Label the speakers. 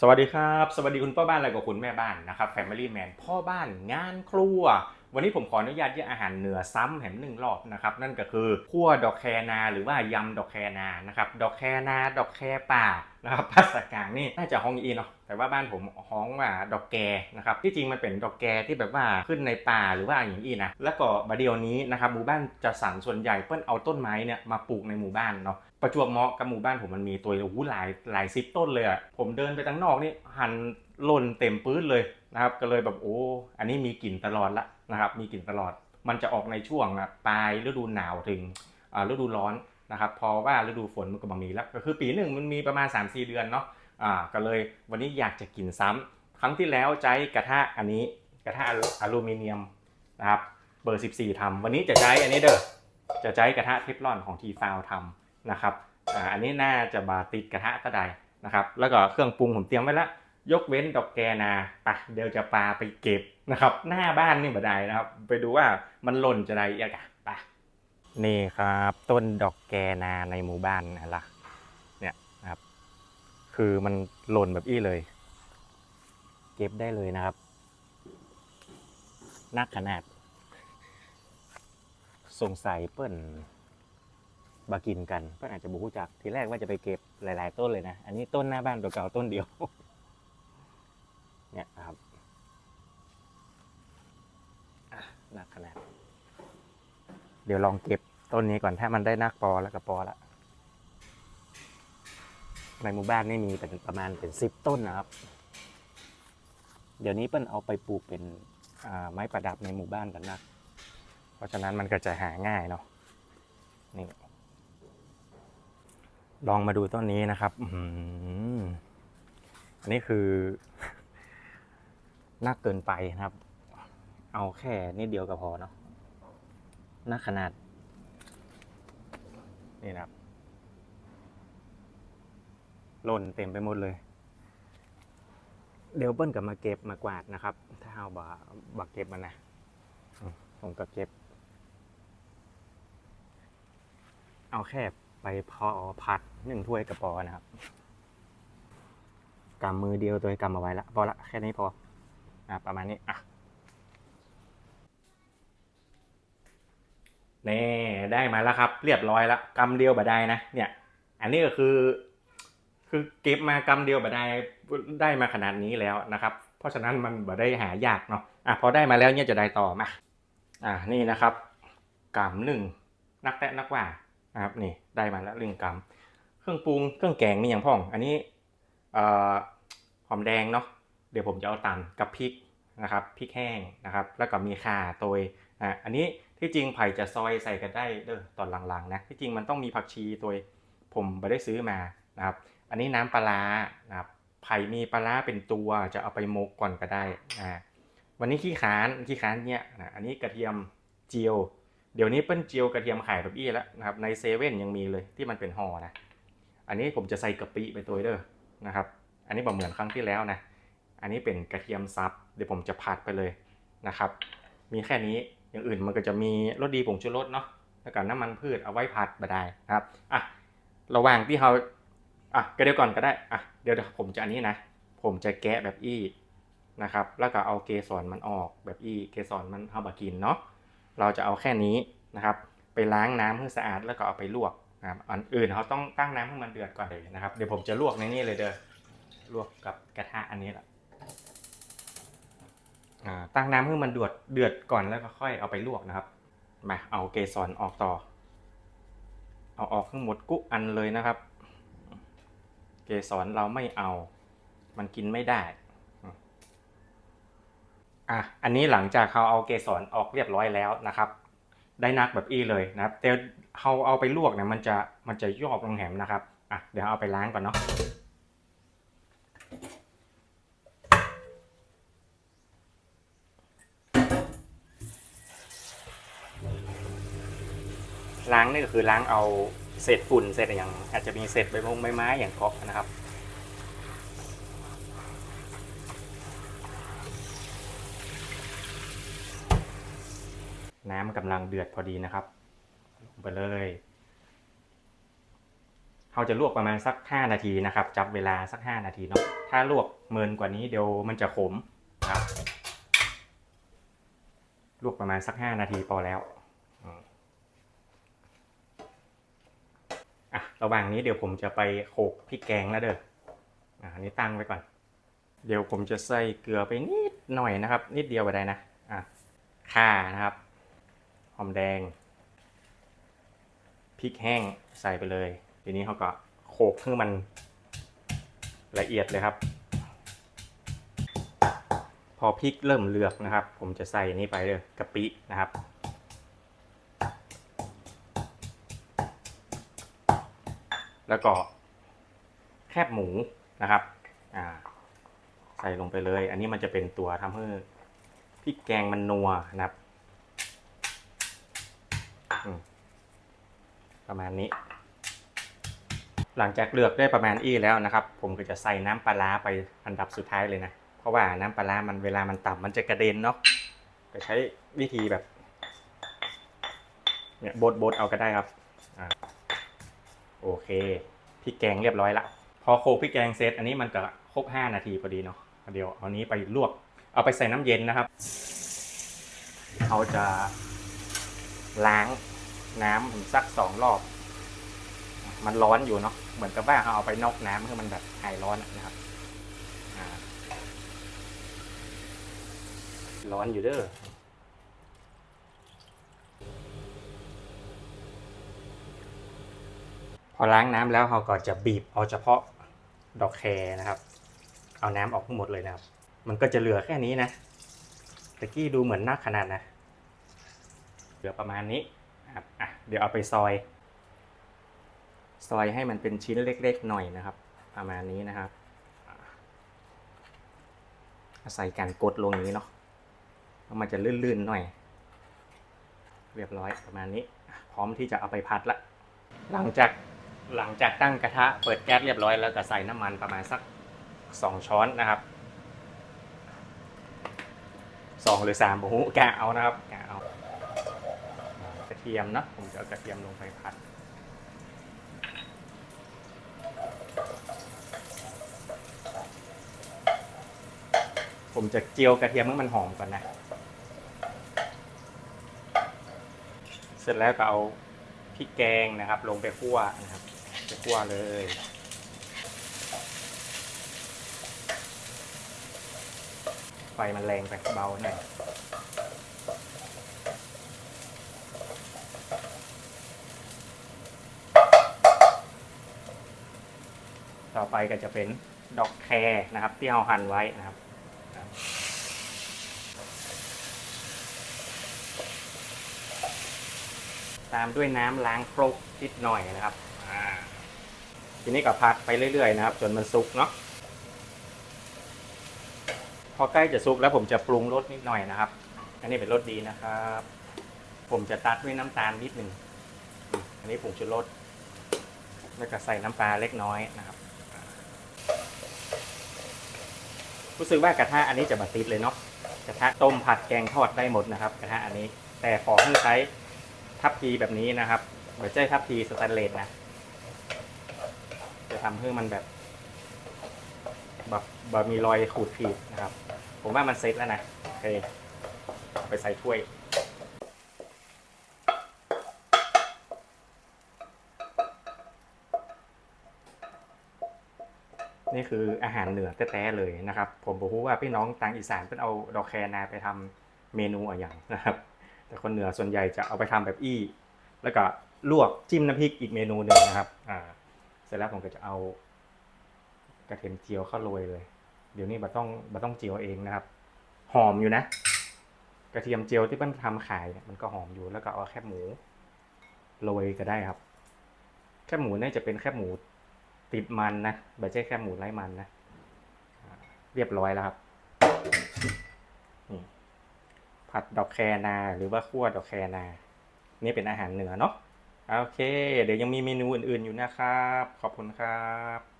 Speaker 1: สวัสดีครับ สวัสดีคุณพ่อบ้านและก็คุณแม่บ้านนะครับ Family Man พ่อบ้านงานครัว วันนี้ผมขออนุญาตที่อาหารเหนือซ้ำแถมหนึ่งรอบนะครับ นั่นก็คือคั่วดอกแคนาหรือว่ายำดอกแคนานะครับดอกแคนาดอกแคป่านะครับภาษากลางนี่น่าจะฮองอีเนาะแต่ว่าบ้านผมฮ้องว่าดอกแกนะครับที่จริงมันเป็นดอกแกที่แบบว่าขึ้นในป่าหรือว่าอย่างอีนะแล้วก็บดเดียวนี้นะครับหมู่บ้านจะสั่นส่วนใหญ่เปิ้นเอาต้นไม้เนี่ยมาปลูกในหมู่บ้านเนาะ ประจวบเหมาะกับหมู่บ้านผมมันมีตัวโอ้โหลายหลายสิบต้นเลยอะผมเดินไปตั้งนอกนี่หันหล่นเต็มปื้นเลยนะครับ ก็เลยแบบโอ้อันนี้มีกลิ่นตลอดละนะครับ มีกลิ่นตลอด มันจะออกในช่วงปลายฤดูหนาวถึงฤดูร้อนนะครับ พอว่าฤดูฝนมันก็มามีแล้วก็คือปีหนึ่งมันมีประมาณ 3-4 เดือนเนาะอ่าก็เลยวันนี้อยากจะกินซ้ำครั้งที่แล้วใช้กระทะอันนี้กระทะอลูมิเนียมนะครับเบอร์ 14ทำวันนี้จะใช้อันนี้เด้อจะใช้กระทะเทฟลอนของทีฟาวทำ นะครับอ่าอันนี้น่าจะบาติดกระทะก็ได้นะครับ แล้วก็เครื่องปรุงผมเตรียมไว้แล้วยกเว้นดอกแกนาไปเดี๋ยวจะปลาไปเก็บนะครับ หน้าบ้านนี่บ่ได้นะครับ ไปดูว่ามันหล่นจะได้ยังไงไปนี่ครับ ต้นดอกแกนาในหมู่บ้านนะล่ะเนี่ยนะครับ คือมันหล่นแบบอี้เลย เก็บได้เลยนะครับนักขนาดสงสัยเปิ้น บากินกันเพื่อนอาจจะบุกจักทีแรกว่าจะไปเก็บหลาย ๆ ต้นเลยนะ อันนี้ต้นหน้าบ้านตัวเก่าต้นเดียว เนี่ยครับอะหนักขนาด เดี๋ยวลองเก็บต้นนี้ก่อนถ้ามันได้นักปอแล้วก็ปอละในหมู่บ้านนี่มีเป็นประมาณเป็นสิบต้นนะครับ เดี๋ยวนี้เปิ้นเอาไปปลูกเป็นไม้ประดับในหมู่บ้านกันนะเพราะฉะนั้นมันก็จะหาง่ายเนาะนี่ ลองมาดูต้นนี้นะครับอื้อหืออันนี้คือนักเกินไปนะครับ เอาแค่นิดเดียวก็พอเนาะนักขนาด นี่นะครับหล่นเต็มไปหมดเลย เดี๋ยวเปิ้ลกับมาเก็บมากวาดนะครับ ถ้าเอาบาบักเก็บมันนะผมก็เก็บ เอาแค่ ไปพอพัดหนึ่งถ้วยกระปอนะครับกำมือเดียวตัวกำเอาไว้ละพอละแค่นี้พออะประมาณนี้อะนี่ได้มาแล้วครับ เรียบร้อยแล้วกำเดียวบาได้นะเนี่ย อันนี้ก็คือ คือเก็บมากำเดียวบาได้ได้มาขนาดนี้แล้วนะครับ เพราะฉะนั้นมันบ่ได้หายากเนาะอะพอได้มาแล้วเนี่ยจะได้ต่อมาอะนี่นะครับกำหนึ่งนักแตะนักว่า นะครับนี่ได้มาแล้วเรื่องกำเครื่องปรุงเครื่องแกงมีอย่างพ่อง อันนี้หอมแดงเนาะเดี๋ยวผมจะเอาตำกับพริกนะครับพริกแห้งนะครับ แล้วก็มีข่าโตยอะอันนี้ที่จริงไผ่จะซอยใส่กันได้เด้อตอนหลังๆนะที่จริงมันต้องมีผักชีโตยผมไม่ได้ซื้อมานะครับ อันนี้น้ำปลาร้านะครับไผ่มีปลาเป็นตัวจะเอาไปหมกก่อนก็ได้อ่าวันนี้ขี้ขานขี้ขานเนี่ยนะอันนี้กระเทียมเจียว เดี๋ยวนี้เปิ้ลเจียวกระเทียมขายแบบอี้แล้วนะครับในเซเว่นยังมีเลยที่มันเป็นห่อนะ อันนี้ผมจะใส่กะปิไปตัวเด้อนะครับ อันนี้บอกเหมือนครั้งที่แล้วนะ อันนี้เป็นกระเทียมซับเดี๋ยวผมจะผัดไปเลยนะครับ มีแค่นี้อย่างอื่นมันก็จะมีรสดีผงชูรสเนาะแล้วก็น้ำมันพืชเอาไว้ผัดมาได้นะครับอะระหว่างที่เราอะก็เดี๋ยวก่อนก็ได้อะเดี๋ยวผมจะอันนี้นะ ผมจะแกะแบบอี้นะครับ แล้วก็เอาเกสรมันออกแบบอี้เกสรมันเอาบากินเนาะ เราจะเอาแค่นี้นะครับ ไปล้างน้ำให้สะอาดแล้วก็เอาไปลวกนะครับอันอื่นเขาต้องตั้งน้ำให้มันเดือดก่อนเลยนะครับ เดี๋ยวผมจะลวกในนี้เลยเด้อลวกกับกระทะอันนี้แหละตั้งน้ำให้มันเดือดเดือดก่อนแล้วก็ค่อยเอาไปลวกนะครับมาเอาเกสรออกต่อ เอาออกทั้งหมดกุอันเลยนะครับ เกสรเราไม่เอา มันกินไม่ได้ อะอันนี้หลังจากเขาเอาเกสรออกเรียบร้อยแล้วนะครับ ได้นักแบบอี้เลยนะครับแต่เขาเอาไปลวกเนี่ยมันจะมันจะยอบลงแหมนะครับอะเดี๋ยวเอาไปล้างก่อนเนาะล้างนี่ก็คือล้างเอาเศษฝุ่นเศษอะไรอย่าง อาจจะมีเศษใบมงใบไม้อย่างเกาะนะครับ น้ำกำลังเดือดพอดีนะครับ ลงไปเลยเราจะลวกประมาณสัก 5 นาทีนะครับ จับเวลาสัก 5 นาทีเนาะถ้าลวกเมินกว่านี้เดี๋ยวมันจะขมนะครับ ลวกประมาณสักห้านาทีพอแล้วอะระหว่างนี้เดี๋ยวผมจะไปโขลกพริกแกงแล้วเด้ออะอันนี้ตั้งไว้ก่อน เดี๋ยวผมจะใส่เกลือไปนิดหน่อยนะครับ นิดเดียวไปได้นะอะข่านะครับ หอมแดงพริกแห้งใส่ไปเลย ทีนี้เขาก็โขลกให้มันละเอียดเลยครับ พอพริกเริ่มเลือกนะครับ ผมจะใส่นี่ไปเลยกะปินะครับแล้วก็แคบหมูนะครับ อ่า ใส่ลงไปเลย อันนี้มันจะเป็นตัวทำให้พริกแกงมันนัวนะครับ ประมาณนี้ หลังจากเลือกได้ประมาณอี้แล้วนะครับ ผมก็จะใส่น้ำปลาไปอันดับสุดท้ายเลยนะ เพราะว่าน้ำปลามันเวลามันต่ำมันจะกระเด็นเนาะก็ใช้วิธีแบบเนี่ยบดบดเอาก็ได้ครับอโอเคพริกแกงเรียบร้อยละพอโขลกพริกแกงเสร็จอันนี้มันก็ครบ 5 นาทีพอดีเนาะเดี๋ยวเอานี้ไปลวก เอาไปใส่น้ำเย็นนะครับ เขาจะ ล้างน้ำผมสักสองรอบ มันร้อนอยู่เนาะเหมือนกับว่าเอาไปนอกน้ำเพื่อมันแบบหายร้อนนะครับร้อนอยู่เด้อพอล้างน้ำแล้วเราก็จะบีบเอาเฉพาะดอกแครนะครับ เอาน้ำออกทั้งหมดเลยนะครับ มันก็จะเหลือแค่นี้นะตะกี้ดูเหมือนนักขนาดนะ เหลือประมาณนี้ครับอะเดี๋ยวเอาไปซอย ซอยให้มันเป็นชิ้นเล็กๆหน่อยนะครับ ประมาณนี้นะครับอะอาศัยการกดลงนี้เนาะมันจะลื่นๆหน่อย เรียบร้อยประมาณนี้ พร้อมที่จะเอาไปพัดละ หลังจากหลังจากตั้งกระทะเปิดแก๊สเรียบร้อยแล้วก็ใส่น้ำมันประมาณสักสองช้อนนะครับสองหรือสามโอ้โหกะเอานะครับกะ เทียมนะผมจะเอากระเทียมลงไปผัด ผมจะเจียวกระเทียมให้มันหอมก่อนนะ เสร็จแล้วก็เอาพริกแกงนะครับ ลงไปคั่วนะครับไปคั่วเลยไฟมันแรงไปเบาหน่อย ต่อไปก็จะเป็นดอกแครนะครับ ที่เราหั่นไว้นะครับตามด้วยน้ำล้างครกนิดหน่อยนะครับ ทีนี้ก็พักไปเรื่อยๆนะครับ จนมันสุกเนาะ พอใกล้จะสุกแล้วผมจะปรุงรสนิดหน่อยนะครับ อันนี้เป็นรสดีนะครับ ผมจะตัดด้วยน้ำตาลนิดหนึ่ง อันนี้ผงชูรส แล้วก็ใส่น้ำปลาเล็กน้อยนะครับ รู้สึกว่ากระทะอันนี้จะบาติดเลยเนาะกระทะต้มผัดแกงทอดได้หมดนะครับ กระทะอันนี้ แต่ขอให้ใช้ทับพีแบบนี้นะครับไม่ใช้ทับพีสแตนเลสนะจะทำให้มันแบบแบบแบบมีรอยขูดขีดนะครับ ผมว่ามันเซ็ตแล้วนะโอเคไปใส่ถ้วย นี่คืออาหารเหนือแท้ๆเลยนะครับ ผมบอกว่าพี่น้องต่างอีสานเป็นเอาดอกแคนาไปทำเมนูอะไรอย่างนะครับ แต่คนเหนือส่วนใหญ่จะเอาไปทำแบบอี้ แล้วก็ลวกจิ้มน้ำพริกอีกเมนูหนึ่งนะครับอ่าเสร็จแล้วผมก็จะเอากระเทียมเจียวเข้าโรยเลย เดี๋ยวนี้บัต้องบัต้องเจียวเองนะครับ หอมอยู่นะ กระเทียมเจียวที่เพิ่นทำขายมันก็หอมอยู่แล้วก็เอาแคบหมูโรยก็ได้ครับ แคบหมูนี่จะเป็นแคบหมู ติดมันนะไม่ใช่แค่หมูไร้มันนะ เรียบร้อยแล้วครับผัดดอกแคนา หรือว่าคั่วดอกแคนา นี่เป็นอาหารเหนือเนาะ โอเค เดี๋ยวยังมีเมนูอื่นๆอยู่นะครับ ขอบคุณครับ